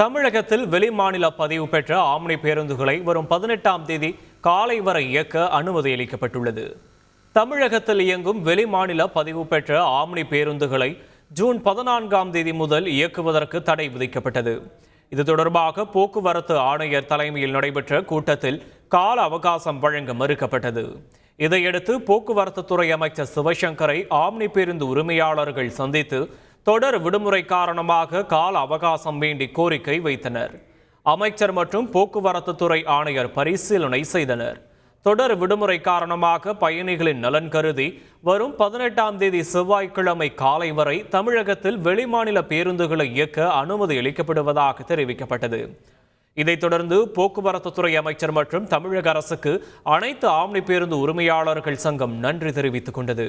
தமிழகத்தில் வெளிமாநில பதிவு பெற்ற ஆம்னி பேருந்துகளை வரும் பதினெட்டாம் தேதி காலை வரை இயக்க அனுமதி அளிக்கப்பட்டுள்ளது. தமிழகத்தில் இயங்கும் வெளிமாநில பதிவு பெற்ற ஆம்னி பேருந்துகளை ஜூன் பதினான்காம் தேதி முதல் இயக்குவதற்கு தடை விதிக்கப்பட்டது. இது தொடர்பாக போக்குவரத்து ஆணையர் தலைமையில் நடைபெற்ற கூட்டத்தில் கால அவகாசம் வழங்க மறுக்கப்பட்டது. இதையடுத்து போக்குவரத்து துறை அமைச்சர் சிவசங்கரை ஆம்னி பேருந்து உரிமையாளர்கள் சந்தித்து தொடர் விடுமுறை காரணமாக கால அவகாசம் வேண்டி கோரிக்கை வைத்தனர். அமைச்சர் மற்றும் போக்குவரத்து துறை ஆணையர் பரிசீலனை செய்தனர். தொடர் விடுமுறை காரணமாக பயணிகளின் நலன் கருதி வரும் பதினெட்டாம் தேதி செவ்வாய்க்கிழமை காலை வரை தமிழகத்தில் வெளிமாநில பேருந்துகளை இயக்க அனுமதி அளிக்கப்படுவதாக தெரிவிக்கப்பட்டது. இதைத் தொடர்ந்து போக்குவரத்து துறை அமைச்சர் மற்றும் தமிழக அரசுக்கு அனைத்து ஆம்னி பேருந்து உரிமையாளர்கள் சங்கம் நன்றி தெரிவித்துக் கொண்டது.